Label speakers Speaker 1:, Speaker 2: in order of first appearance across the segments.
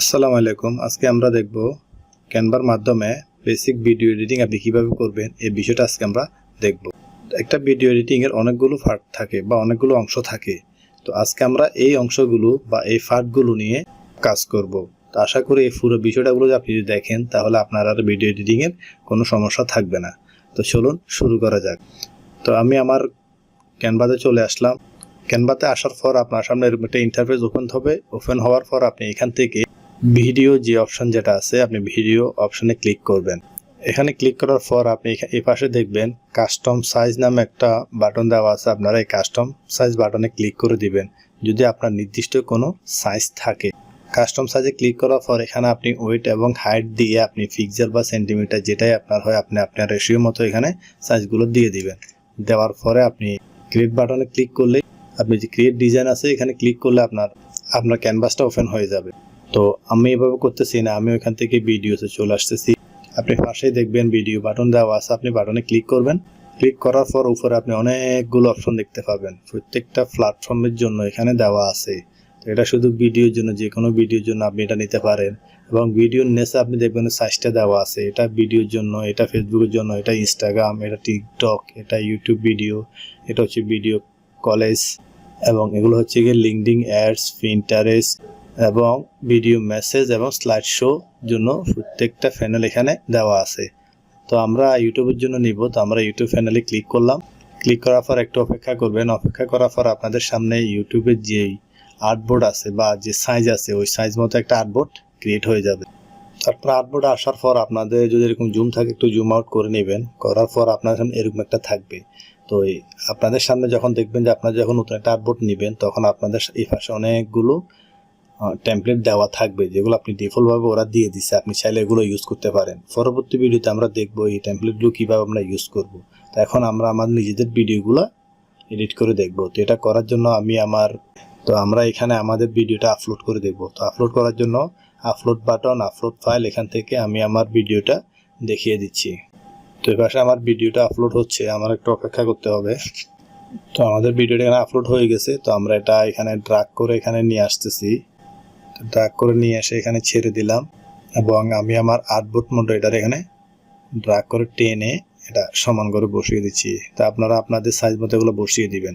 Speaker 1: আসসালামু আলাইকুম। আজকে আমরা দেখব ক্যানভার মাধ্যমে বেসিক ভিডিও এডিটিং আপনি কীভাবে করবেন, এই বিষয়টা আজকে আমরা দেখব। একটা ভিডিও এডিটিংয়ের অনেকগুলো ফার্ট থাকে বা অনেকগুলো অংশ থাকে। তো আজকে আমরা এই অংশগুলো বা এই পার্টগুলো নিয়ে কাজ করব। তো আশা করি এই পুরো বিষয়টাগুলো আপনি যদি দেখেন, তাহলে আপনার আর ভিডিও এডিটিংয়ের কোনো সমস্যা থাকবে না। তো চলুন শুরু করা যাক। তো আমি আমার ক্যানভাতে চলে আসলাম। ক্যানভাতে আসার পর আপনার সামনে একটা ইন্টারফেস ওপেন হবে। ওপেন হওয়ার পর আপনি এখান থেকে ভিডিও যে অপশন যেটা আছে, আপনি ভিডিও অপশনে ক্লিক করবেন। এখানে ক্লিক করার পর আপনি এই পাশে দেখবেন কাস্টম সাইজ নামে একটা বাটন দেওয়া আছে। আপনারা এই কাস্টম সাইজ বাটনে ক্লিক করে দিবেন। যদি আপনার নির্দিষ্ট কোনো সাইজ থাকে। কাস্টম সাইজে ক্লিক করার পর এখানে আপনি ওয়েট এবং হাইট দিয়ে আপনি পিক্সেল বা সেন্টিমিটার যেটাই আপনার হয়, আপনি আপনার রেশিও মতো এখানে সাইজগুলো দিয়ে দিবেন। দেওয়ার পরে আপনি ক্রিয়েট বাটনে ক্লিক করলে, আপনি যে ক্রিয়েট ডিজাইন আছে, এখানে ক্লিক করলে আপনার আপনার ক্যানভাসটা ওপেন হয়ে যাবে। তো আমি এভাবে করতেছি না, আমি ওখান থেকে ভিডিওতে চলে আসতেছি। আপনি পাশেই দেখবেন ভিডিও বাটন দেওয়া আছে, আপনি বাটনে ক্লিক করবেন। ক্লিক করার পর উপরে আপনি অনেকগুলো অপশন দেখতে পাবেন। প্রত্যেকটা প্ল্যাটফর্মের জন্য এখানে দেওয়া আছে। তো এটা শুধু ভিডিওর জন্য যে কোনো ভিডিওর জন্য আপনি এটা নিতে পারেন। এবং ভিডিওর নেসে আপনি দেখবেন সাইজটা দেওয়া আছে। এটা ভিডিওর জন্য, এটা ফেসবুকের জন্য, এটা ইনস্টাগ্রাম এটা টিকটক এটা ইউটিউব ভিডিও এটা হচ্ছে ভিডিও কলেজ এবং এগুলো হচ্ছে গিয়ে লিঙ্কডিং অ্যাডস পিন্টারেস্ট এবং ভিডিও মেসেজ এবং স্লাইড শো জন্য প্রত্যেকটা প্যানেল এখানে দেওয়া আছে। তো আমরা ইউটিউবের জন্য নিব। তো আমরা ইউটিউব প্যানেলে ক্লিক করলাম। ক্লিক করার পর একটু অপেক্ষা করবেন। অপেক্ষা করার পর আপনাদের সামনে ইউটিউবের যেই আর্টবোর্ড আছে বা যে সাইজ আছে, ওই সাইজ মতো একটা আর্টবোর্ড ক্রিয়েট হয়ে যাবে। তারপর আর্টবোর্ড আসার পর আপনাদের যদি এরকম জুম থাকে, একটু জুম আউট করে নেবেন। করার পর আপনার সামনে এরকম একটা থাকবে। তো আপনাদের সামনে যখন দেখবেন যে আপনারা যখন নতুন একটা আর্টবোর্ড নেবেন, তখন আপনাদের এই পাশে অনেকগুলো টেমপ্লেট দেওয়া থাকবে, যেগুলো আপনি ডিফল্টভাবে ওরা দিয়ে দিচ্ছে আপনি চাইলে এগুলো ইউজ করতে পারেন। পরবর্তী ভিডিওতে আমরা দেখব এই টেমপ্লেটগুলো কীভাবে আমরা ইউজ করব। তো এখন আমরা আমার নিজেদের ভিডিওগুলো এডিট করে দেখব। তো এটা করার জন্য আমি আমার, তো আমরা এখানে আমাদের ভিডিওটা আপলোড করে দেখব। তো আপলোড করার জন্য আপলোড বাটন আপলোড ফাইল এখান থেকে আমি আমার ভিডিওটা দেখিয়ে দিচ্ছি। তো পাশে আমার ভিডিওটা আপলোড হচ্ছে, আমার একটু অপেক্ষা করতে হবে। তো আমাদের ভিডিওটা এখানে আপলোড হয়ে গেছে, তো আমরা এটা এখানে ড্রাগ করে এখানে নিয়ে আসতেছি। ড্রাগ করে নিয়ে এসে এখানে ছেড়ে দিলাম এবং আমি আমার আর্টবোর্ড মডেটার এখানে ড্রাগ করে টেনে এটা সমান করে বসিয়ে দিচ্ছি। তো আপনারা আপনাদের সাইজ মতো এগুলো বসিয়ে দিবেন।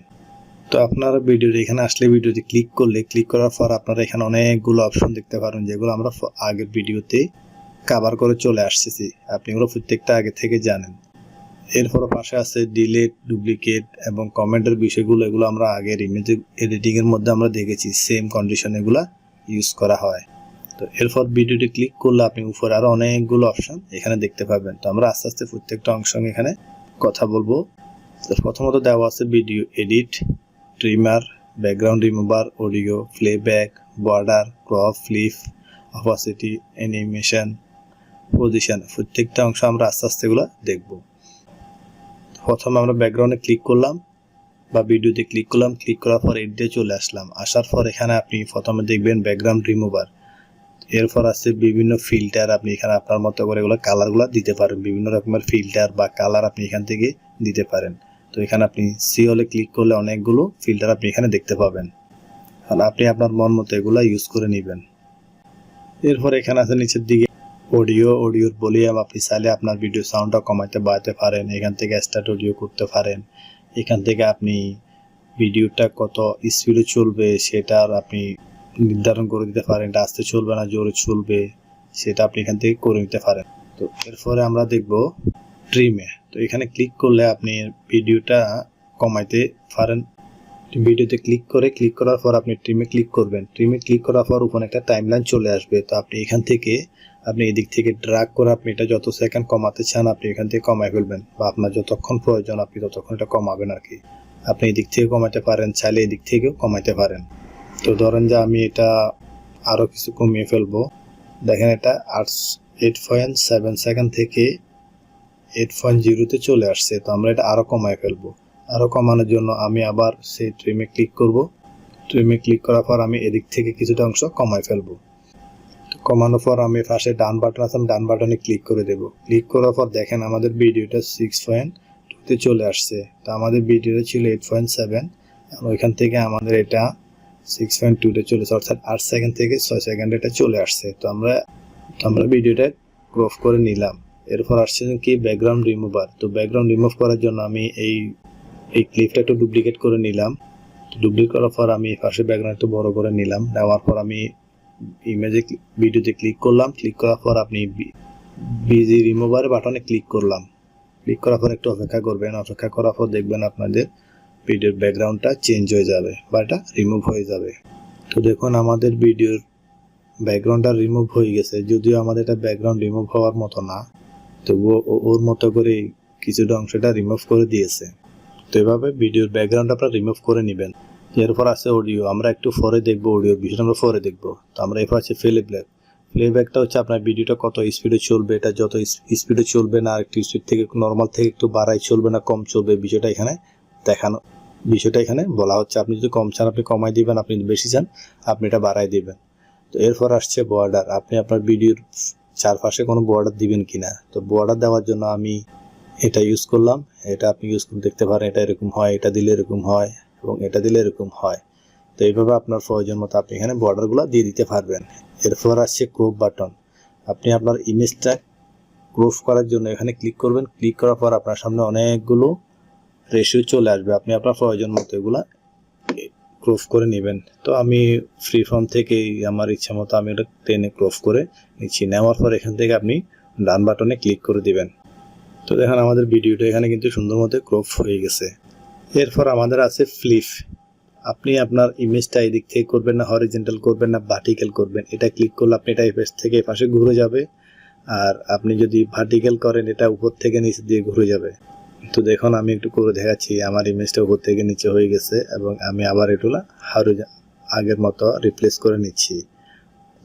Speaker 1: তো আপনারা ভিডিওর এখানে আসলে ভিডিওতে ক্লিক করলে ক্লিক করার পর আপনারা এখানে অনেকগুলো অপশন দেখতে পারেন যেগুলো আমরা আগের ভিডিওতে কাভার করে চলে আসতেছি। আপনি এগুলো প্রত্যেকটা আগে থেকে জানেন। এরপর পাশে আছে ডিলেট ডুপ্লিকেট এবং কমেন্টের বিষয়গুলো, এগুলো আমরা আগের ইমেজ এডিটিংয়ের মধ্যে আমরা দেখেছি। সেম কন্ডিশন এগুলা ইউজ করা হয়। তো এরপর ভিডিওটি ক্লিক করলে আপনি উপরে আরও অনেকগুলো অপশন এখানে দেখতে পাবেন। তো আমরা আস্তে আস্তে প্রত্যেকটা অংশ এখানে কথা বলব। তো প্রথমত দেওয়া আছে video edit trimmer background remover audio playback border crop flip opacity animation position প্রত্যেকটা অংশ আমরা আস্তে আস্তে এগুলো দেখব। প্রথমে আমরা ব্যাকগ্রাউন্ডে ক্লিক করলাম। বা ভিডিওতে ক্লিক করলাম ক্লিক করার পর এডিটে চলে আসলাম। আসার পর এখানে আপনি প্রথমে দেখবেন ব্যাকগ্রাউন্ড রিমুভার এরপর আছে বিভিন্ন ফিল্টার আপনি এখানে আপনার মতো করে এগুলো কালারগুলো দিতে পারেন। বিভিন্ন রকমের ফিল্টার বা কালার আপনি এখান থেকে দিতে পারেন। তো এখানে আপনি সি হলে ক্লিক করলে অনেকগুলো ফিল্টার আপনি এখানে দেখতে পাবেন। আপনি আপনার মন মতো এগুলো ইউজ করে নেবেন। এরপর এখানে আছে নিচের দিকে অডিও অডিওর ভলিউম আপনি চাইলে আপনার ভিডিও সাউন্ডটা কমাইতে বাড়াতে পারেন। এখান থেকে স্টার্ট অডিও করতে পারেন। এখান থেকে আপনি ভিডিওটা কত স্পিডে চলবে সেটার আপনি নির্ধারণ করে দিতে পারেন, এটা আস্তে চলবে না, জোরে চলবে, সেটা আপনি এখান থেকে করে নিতে পারেন। তো এরপরে আমরা দেখব ট্রিমে তো এখানে ক্লিক করলে আপনি ভিডিওটা কমাইতে পারেন। ভিডিওতে ক্লিক করে ক্লিক করার পর আপনি ট্রিমে ক্লিক করবেন। ট্রিমে ক্লিক করার পর উপরে একটা টাইমলাইন চলে আসবে। তো আপনি এখান থেকে, আপনি এদিক থেকে ড্রাগ করে আপনি এটা যত সেকেন্ড কমাতে চান, আপনি এখান থেকে কমাই ফেলবেন। বা আপনার যতক্ষণ প্রয়োজন, আপনি ততক্ষণ এটা কমাবেন আর কি। আপনি এদিক থেকে কমাতে পারেন, চাইলে এদিক থেকেও কমাইতে পারেন। তো ধরেন যে আমি এটা আরও কিছু কমিয়ে ফেলব। দেখেন এটা আট এইট পয়েন্ট সেভেন সেকেন্ড থেকে এইট পয়েন্ট জিরোতে চলে আসছে। তো আমরা এটা আরও কমায় ফেলব। আরও কমানোর জন্য আমি আবার সেই ট্রিমে ক্লিক করব। ট্রিমে ক্লিক করার পর আমি এদিক থেকে কিছুটা অংশ কমায় ফেলব। কমানোর পর আমি পাশে ডান বাটন আছে ডান বাটনে ক্লিক করে দেব। ক্লিক করার পর দেখেন আমাদের ভিডিওটা সিক্স পয়েন্ট টুতে চলে আসছে। তো আমাদের ভিডিওটা ছিল এইট পয়েন্ট সেভেন ওইখান থেকে আমাদের এটা সিক্স পয়েন্ট টুতে চলেছে, অর্থাৎ আট সেকেন্ড থেকে ছয় সেকেন্ড এটা চলে আসছে। তো আমরা আমরা ভিডিওটা ক্রপ করে নিলাম। এরপর আসছে কি? ব্যাকগ্রাউন্ড রিমুভার তো ব্যাকগ্রাউন্ড রিমুভ করার জন্য আমি এই এই ক্লিপটা একটু ডুপ্লিকেট করে নিলাম। ডুপ্লিকেট করার পর আমি পাশে ব্যাকগ্রাউন্ড একটু বড় করে নিলাম। নেওয়ার পর আমি ইমেজে ভিডিওতে ক্লিক করলাম। ক্লিক করার পর আপনি বিজি রিমুভার বাটনে ক্লিক করলাম। ক্লিক করার পর একটু অপেক্ষা করবেন। অপেক্ষা করার পর দেখবেন আপনাদের ভিডিওর ব্যাকগ্রাউন্ডটা চেঞ্জ হয়ে যাবে বা এটা রিমুভ হয়ে যাবে। তো দেখুন, আমাদের ভিডিওর ব্যাকগ্রাউন্ডটা রিমুভ হয়ে গেছে। যদিও আমাদের এটা ব্যাকগ্রাউন্ড রিমুভ হওয়ার মতো না, তবুও ওর মতো করে কিছুটা অংশটা রিমুভ করে দিয়েছে। তো এভাবে ভিডিওর ব্যাকগ্রাউন্ড আপনারা রিমুভ করে নেবেন। এরপর আছে অডিও আমরা একটু পরে দেখব অডিওর বিষয়টা আমরা পরে দেখব। তো আমরা এরপর আছে ফ্লে ব্যাক ফ্লে ব্যাকটা হচ্ছে আপনার ভিডিওটা কত স্পিডে চলবে, এটা যত স্পিডে চলবে না আর একটু স্পিড থেকে নর্মাল থেকে একটু বাড়াই চলবে না, কম চলবে, বিষয়টা এখানে দেখানো। বিষয়টা এখানে বলা হচ্ছে, আপনি যদি কম চান, আপনি কমাই দিবেন, আপনি বেশি চান, আপনি এটা বাড়াই দিবেন। তো এরপর আসছে বর্ডার আপনি আপনার ভিডিওর চারপাশে কোনো বর্ডার দিবেন কিনা? তো বর্ডার দেওয়ার জন্য আমি এটা ইউজ করলাম, এটা আপনি ইউজ করে দেখতে পারেন, এটা এরকম হয়, এটা দিলে এরকম হয় এবং এটা দিলে এরকম হয়। তো এইভাবে আপনার প্রয়োজন মতো আপনি এখানে বর্ডারগুলো দিয়ে দিতে পারবেন। এরপর আসছে ক্রোপ বাটন আপনি আপনার ইমেজটা ক্রোপ করার জন্য এখানে ক্লিক করবেন। ক্লিক করার পর আপনার সামনে অনেকগুলো রেশিও চলে আসবে। আপনি আপনার প্রয়োজন মতো এগুলা ক্রোপ করে নেবেন। তো আমি ফ্রি ফর্ম থেকেই আমার ইচ্ছা মতো আমি এটা টেনে ক্রোপ করে নিচ্ছি। নেওয়ার পর এখান থেকে আপনি ডান বাটনে ক্লিক করে দিবেন। তো দেখেন আমাদের ভিডিওটা এখানে কিন্তু সুন্দর মতো ক্রপ হয়ে গেছে। এরপর আমাদের আছে ফ্লিপ আপনি আপনার ইমেজটা এই দিক থেকে করবেন না হরিজেন্টাল করবেন না ভার্টিক্যাল করবেন। এটা ক্লিক করলে আপনি এটা পাশ থেকে পাশে ঘুরে যাবে। আর আপনি যদি ভার্টিক্যাল করেন, এটা উপর থেকে নিচে দিয়ে ঘুরে যাবে। তো দেখুন, আমি একটু করে দেখাচ্ছি, আমার ইমেজটা উপর থেকে নিচে হয়ে গেছে এবং আমি আবার এগুলা হারু আগের মতো রিপ্লেস করে নিচ্ছি।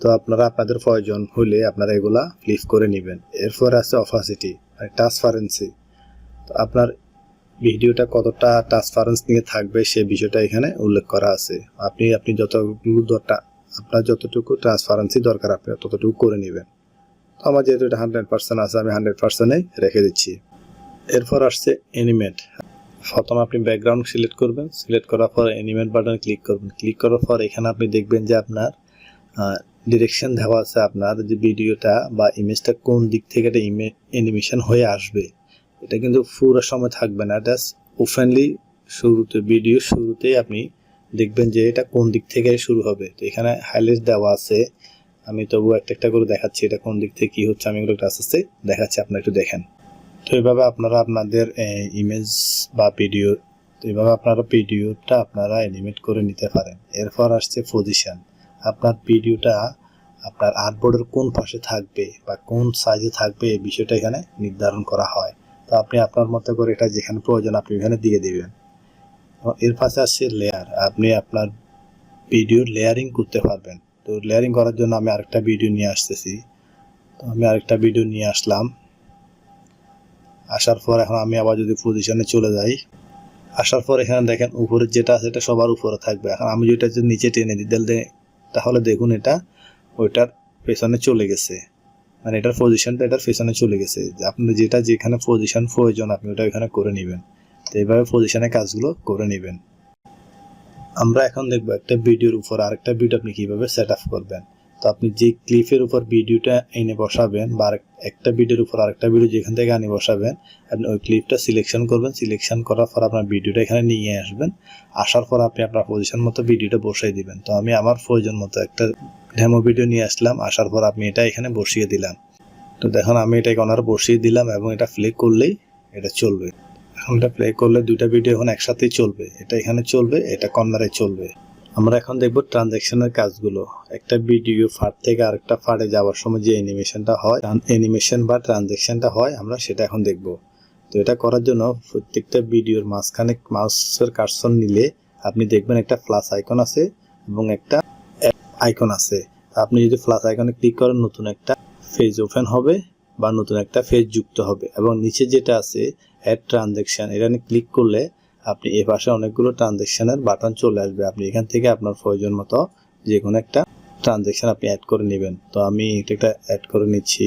Speaker 1: তো আপনারা আপনাদের প্রয়োজন হলে আপনারা এগুলা ফ্লিপ করে নেবেন। এরপর আছে অফাসিটি ট্রান্সপারেন্সি আপনার ভিডিওটা কতটা ট্রান্সপারেন্স নিয়ে থাকবে সে বিষয়টা এখানে উল্লেখ করা আছে। আপনি আপনি যতটুকু দরটা আপনার যতটুকু ট্রান্সপারেন্সি দরকার, আপনি ততটুকু করে নেবেন। তো আমার যেহেতু এটা হান্ড্রেড পার্সেন্ট আছে, আমি হান্ড্রেড পার্সেন্টেই রেখে দিচ্ছি। এরপর আসছে অ্যানিমেট প্রথম আপনি ব্যাকগ্রাউন্ড সিলেক্ট করবেন। সিলেক্ট করার পর অ্যানিমেট বাটনে ক্লিক করবেন। ক্লিক করার পর এখানে আপনি দেখবেন যে আপনার ডিরেকশন দেওয়া আছে আপনার যে ভিডিওটা বা ইমেজটা কোন দিক থেকে এটা ইমে অ্যানিমেশন হয়ে আসবে, এটা কিন্তু পুরো সময় থাকবে না। এটা ওপেনলি শুরুতে ভিডিও শুরুতেই আপনি দেখবেন যে এটা কোন দিক থেকে শুরু হবে। তো এখানে হাইলাইট দেওয়া আছে। আমি তবু একটা একটা করে দেখাচ্ছি এটা কোন দিক থেকে কি হচ্ছে, আমি এগুলো আস্তে আস্তে দেখাচ্ছি, আপনারা একটু দেখেন। তো এইভাবে আপনারা আপনাদের ইমেজ বা ভিডিও তো এইভাবে আপনারা ভিডিওটা আপনারা এনিমেট করে নিতে পারেন। এরপর আসছে পজিশন আপনার ভিডিওটা আপনার আর্টবোর্ডের কোন পাশে থাকবে বা কোন সাইজে থাকবে বিষয়টা এখানে নির্ধারণ করা হয়। তো আপনি আপনার মতো করে এটা যেখানে প্রয়োজন আপনি এখানে দিয়ে দেবেন। এর পাশে আসছে লেয়ার আপনি আপনার ভিডিও লেয়ারিং করতে পারবেন। তো লেয়ারিং করার জন্য আমি আরেকটা ভিডিও নিয়ে আসতেছি। তো আমি আরেকটা ভিডিও নিয়ে আসলাম। আসার পর এখন আমি আবার যদি পজিশনে চলে যাই, আসার পর এখানে দেখেন উপরে যেটা আছে এটা সবার উপরে থাকবে। এখন আমি যেটা যদি নিচে টেনে দিই, তাহলে তাহলে দেখুন এটা, ওইটার পেছনে চলে গেছে। মানে এটার পজিশনটা এটার পেছনে চলে গেছে। আপনি যেটা যেখানে পজিশন প্রয়োজন, আপনি ওটা ওইখানে করে নেবেন। তো এইভাবে পজিশনে কাজগুলো করে নেবেন। আমরা এখন দেখব একটা ভিডিওর উপর আরেকটা ভিডিও আপনি কীভাবে সেট আপ করবেন। তো আপনি যে ক্লিপের উপর ভিডিওটা এনে বসাবেন বা একটা ভিডিওর উপর আরেকটা ভিডিও যেখান থেকে আনি বসাবেন, আপনি ওই ক্লিপটা সিলেকশন করবেন। সিলেকশন করার পর আপনার ভিডিওটা এখানে নিয়ে আসবেন। আসার পর আপনি আপনার পজিশন মতো ভিডিওটা বসাই দিবেন। তো আমি আমার প্রয়োজন মতো একটা ডেমো ভিডিও নিয়ে আসলাম। আসার পর আপনি এটা এখানে বসিয়ে দিলাম। তো দেখুন, আমি এটা অনার বসিয়ে দিলাম এবং এটা প্লে করলেই এটা চলবে। এখন এটা প্লে করলে দুইটা ভিডিও এখন একসাথেই চলবে। এটা এখানে চলবে, এটা কর্নারে চলবে। আমরা এখন দেখব ট্রানজ্যাকশনের কাজগুলো। একটা ভিডিও ফাট থেকে আরেকটা ফাটে যাওয়ার সময় যে অ্যানিমেশনটা হয় অ্যানিমেশন বা ট্রানজ্যাকশনটা হয়, আমরা সেটা এখন দেখব। তো এটা করার জন্য প্রত্যেকটা ভিডিওর মাঝখানে মাউসের কার্সন নিলে আপনি দেখবেন একটা প্লাস আইকন আছে এবং একটা আইকন আছে। আপনি যদি প্লাস আইকনে ক্লিক করেন, নতুন একটা পেজ ওপেন হবে বা নতুন একটা পেজ যুক্ত হবে এবং নিচে যেটা আছে অ্যাড ট্রানজ্যাকশন এখানে ক্লিক করলে আপনি এ পাশে অনেকগুলো ট্রানজ্যাকশনের বাটন চলে আসবে। আপনি এখান থেকে আপনার প্রয়োজন মতো যে কোনো একটা ট্রানজেকশন আপনি অ্যাড করে নেবেন। তো আমি এটা একটা অ্যাড করে নিচ্ছি।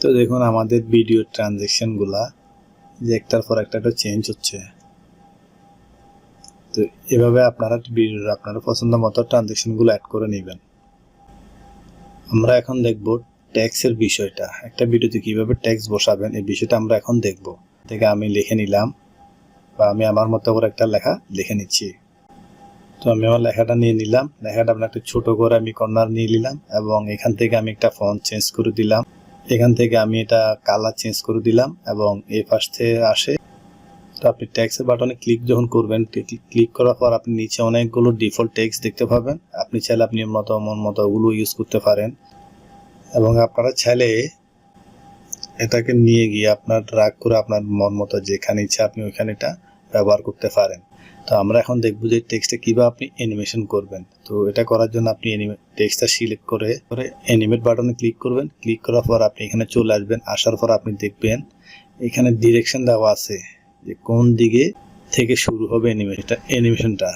Speaker 1: তো দেখুন, আমাদের ভিডিও ট্রানজ্যাকশনগুলা যে একটার পর একটা একটা চেঞ্জ হচ্ছে। তো এভাবে আপনারা ভিডিওর আপনারা পছন্দ মতো ট্রানজেকশনগুলো অ্যাড করে নেবেন। আমরা এখন দেখব ট্যাক্সের বিষয়টা। একটা ভিডিওতে কীভাবে ট্যাক্স বসাবেন, এই বিষয়টা আমরা এখন দেখব। থেকে আমি লিখে নিলাম। বা আমি আমার মতো করে একটা লেখা লিখে নিচ্ছি। তো আমি আমার লেখাটা নিয়ে নিলাম। লেখাটা আপনার একটা ছোট করে আমি কর্নার নিয়ে নিলাম এবং এখান থেকে আমি একটা ফন্ট চেঞ্জ করে দিলাম। এখান থেকে আমি এটা কালার চেঞ্জ করে দিলাম এবং এই পাশ থেকে আসে। তো আপনি ট্যাক্সের বাটনে ক্লিক যখন করবেন ক্লিক করার পর আপনি নিচে অনেকগুলো ডিফল্ট ট্যাক্স দেখতে পাবেন। আপনি চাইলে আপনি মতো, মন মতো ওগুলো ইউজ করতে পারেন। এবং আপনারা চাইলে এটাকে নিয়ে গিয়ে আপনার রাগ করে আপনার মন মতো যেখানে ইচ্ছা আপনি ওইখানে এটা ব্যবহার করতে পারেন। তো আমরা এখন দেখব যে টেক্সটে কীভাবে আপনি অ্যানিমেশন করবেন। তো এটা করার জন্য আপনি টেক্সটটা সিলেক্ট করে করে অ্যানিমেট বাটনে ক্লিক করবেন। ক্লিক করার পর আপনি এখানে চলে আসবেন। আসার পর আপনি দেখবেন এখানে ডিরেকশন দেওয়া আছে যে কোন দিকে থেকে শুরু হবে অ্যানিমেশনটা অ্যানিমেশনটা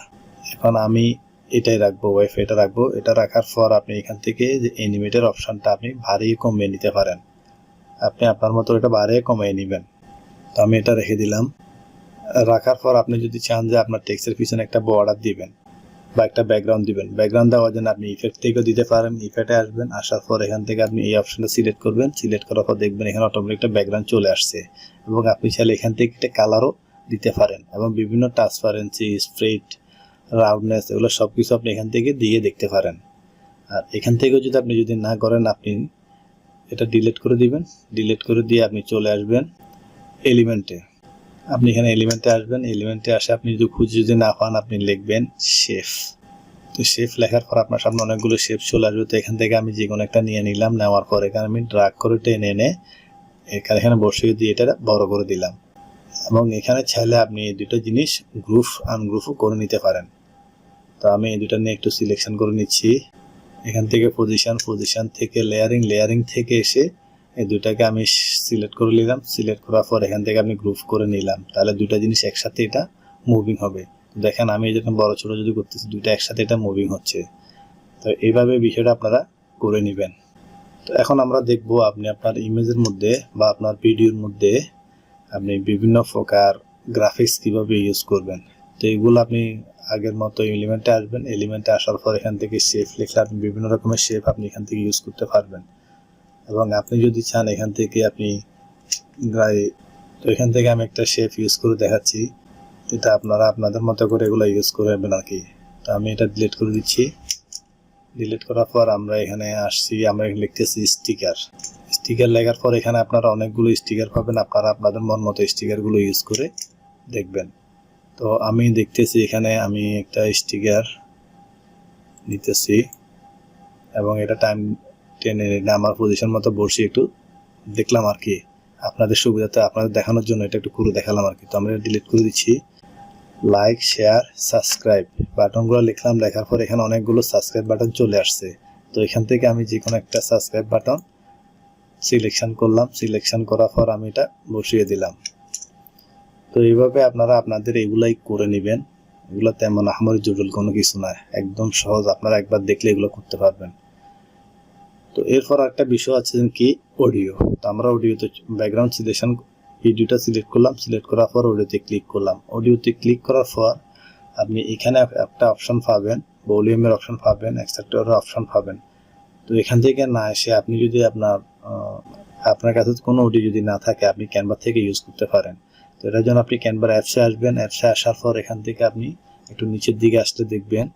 Speaker 1: এখন আমি এটাই রাখব ওয়াইফাই এটা রাখব। এটা রাখার পর আপনি এখান থেকে যে অ্যানিমেটের অপশানটা আপনি বাড়িয়ে কমিয়ে নিতে পারেন। আপনি আপনার মতো এটা বাড়িয়ে কমিয়ে নেবেন। তো আমি এটা রেখে দিলাম। রাখার পর আপনি যদি চান যে আপনার টেক্সের পিছনে একটা বর্ডার দিবেন বা একটা ব্যাকগ্রাউন্ড দিবেন ব্যাকগ্রাউন্ড দেওয়ার জন্য আপনি ইফেক্ট থেকেও দিতে পারেন ইফেক্টে আসবেন, আসার পর এখান থেকে আপনি এই অপশনটা সিলেক্ট করবেন সিলেক্ট করার পর দেখবেন এখানে অটোমেটিক একটা ব্যাকগ্রাউন্ড চলে আসছে এবং আপনি চাইলে এখান থেকে একটা কালারও দিতে পারেন এবং বিভিন্ন ট্রান্সপারেন্সি স্প্রেড রাউন্ডনেস এগুলো সব কিছু আপনি এখান থেকে দিয়ে দেখতে পারেন। আর এখান থেকেও যদি আপনি যদি না করেন, আপনি এটা ডিলিট করে দিবেন। ডিলিট করে দিয়ে আপনি চলে আসবেন এলিমেন্টে আপনি এখানে এলিমেন্টে আসবেন। এলিমেন্টে আসে আপনি যদি খুঁজে যদি না পান, আপনি লিখবেন শেফ তো শেফ লেখার পর আপনার সামনে অনেকগুলো শেফ চলে আসবে। তো এখান থেকে আমি যে কোনো একটা নিয়ে নিলাম, নেওয়ার পর এখানে আমি ড্রাগ করে টেনে এনে এখানে এখানে বসিয়ে দিয়ে এটা বড় করে দিলাম। এবং এখানে চাইলে আপনি এই দুটো জিনিস গ্রুপ আনগ্রুপও করে নিতে পারেন। তো আমি এই দুটো নিয়ে একটু সিলেকশন করে নিচ্ছি। এখান থেকে পজিশন পজিশন থেকে লেয়ারিং লেয়ারিং থেকে এসে এই দুটাকে আমি সিলেক্ট করে নিলাম। সিলেক্ট করার পর এখান থেকে আমি গ্রুপ করে নিলাম। তাহলে দুটা জিনিস একসাথে এটা মুভিং হবে। দেখেন, আমি যেরকম বড় ছোট যদি করতেছি, দুইটা একসাথে এটা মুভিং হচ্ছে। তো এইভাবে বিষয়টা আপনারা করে নেবেন। তো এখন আমরা দেখব আপনি আপনার ইমেজের মধ্যে বা আপনার ভিডিওর মধ্যে আপনি বিভিন্ন প্রকার গ্রাফিক্স কীভাবে ইউজ করবেন। তো এগুলো আপনি আগের মতো এলিমেন্টে আসবেন। এলিমেন্টে আসার পর এখান থেকে শেপ লিখলে আপনি বিভিন্ন রকমের শেপ আপনি এখান থেকে ইউজ করতে পারবেন। এবং আপনি যদি চান এখান থেকে আপনি তো এখান থেকে আমি একটা শেপ ইউজ করে দেখাচ্ছি। এটা আপনারা আপনাদের মতো করে এগুলো ইউজ করবেন আর কি। তো আমি এটা ডিলিট করে দিচ্ছি। ডিলিট করার পর আমরা এখানে আসছি, আমরা লিখতেছি স্টিকার স্টিকার লেখার পর এখানে আপনারা অনেকগুলো স্টিকার পাবেন, আপনারা আপনাদের মন মতো স্টিকারগুলো ইউজ করে দেখবেন। তো আমি দেখতেছি এখানে আমি একটা স্টিকার নিতেছি এবং এটা টাইম টেনে নিলে আমার পজিশন মতো বসে একটু দেখলাম আর কি। আপনাদের সুবিধাতে আপনাদের দেখানোর জন্য এটা একটু করে দেখালাম আর কি। তো আমরা ডিলিট করে দিচ্ছি। লাইক শেয়ার সাবস্ক্রাইব বাটনগুলো লিখলাম। লেখার পর এখানে অনেকগুলো সাবস্ক্রাইব বাটন চলে আসছে। তো এখান থেকে আমি যে কোনো একটা সাবস্ক্রাইব বাটন সিলেকশন করলাম। সিলেকশন করার পর আমি এটা বসিয়ে দিলাম। তো এইভাবে আপনারা আপনাদের এগুলাই করে নেবেন। এগুলো তেমন আহমরি জটিল কোনো কিছু না। একদম সহজ। আপনারা একবার দেখলে এগুলো করতে পারবেন। তো এরপর একটা বিষয় আছে কি? অডিও তো আমরা অডিওতে ব্যাকগ্রাউন্ড সিলেকশন ভিডিওটা সিলেক্ট করলাম। সিলেক্ট করার পর অডিওতে ক্লিক করলাম। অডিওতে ক্লিক করার পর আপনি এখানে একটা অপশন পাবেন। ভলিউমের অপশন পাবেন এক্সট্রাক্টরের অপশন পাবেন। তো এখান থেকে না এসে আপনি যদি আপনার আপনার কাছে কোনো অডিও যদি না থাকে, আপনি ক্যানভা থেকে ইউজ করতে পারেন। তো এটার জন্য আপনি ক্যানভার অ্যাপসে আসবেন। অ্যাপসে আসার পর এখান থেকে আপনি একটু নিচের দিকে আসতে দেখবেন।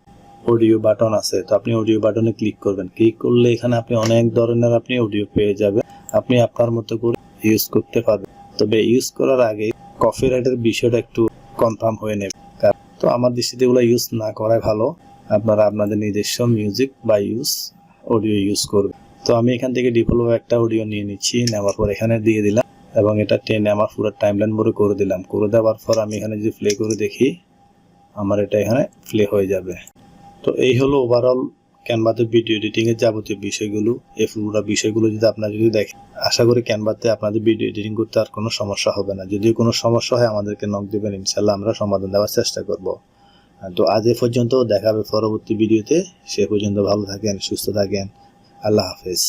Speaker 1: অডিও বাটন আছে, তো আপনি অডিও বাটনে ক্লিক করবেন। ক্লিক করলে এখানে আপনি অনেক ধরনের আপনি অডিও পেয়ে যাবেন। আপনি আপনার মতো করে ইউজ করতে পারবেন। তবে ইউজ করার আগে কপিরাইটের বিষয়টা একটু কনফার্ম হয়ে নেবে তো আমার দৃষ্টিতে এগুলো ইউজ না করাই ভালো। আপনারা আপনাদের নিজস্ব মিউজিক বা ইউজ অডিও ইউজ করবেন। তো আমি এখান থেকে ডিফল্ট একটা অডিও নিয়ে নিচ্ছি, নেওয়ার পর এখানে দিয়ে দিলাম এবং এটা টেনে আমার পুরো টাইমলাইন ভরে করে দিলাম। করে দেওয়ার পর আমি এখানে যদি প্লে করে দেখি, আমার এটা এখানে প্লে হয়ে যাবে। তো এই হলো ওভারঅল ক্যানভাতে ভিডিও এডিটিং এর যাবতীয় বিষয়গুলো, এই পুরোটা বিষয়গুলো যদি আপনারা যদি দেখেন, আশা করি ক্যানভাতে আপনাদের ভিডিও এডিটিং করতে আর কোনো সমস্যা হবে না। যদি কোনো সমস্যা হয়, আমাদেরকে নক দেবেন ইনশাল্লাহ আমরা সমাধান দেওয়ার চেষ্টা করব। তো আজ এ পর্যন্ত দেখাবে পরবর্তী ভিডিওতে সে পর্যন্ত ভালো থাকেন, সুস্থ থাকেন। আল্লাহ হাফেজ।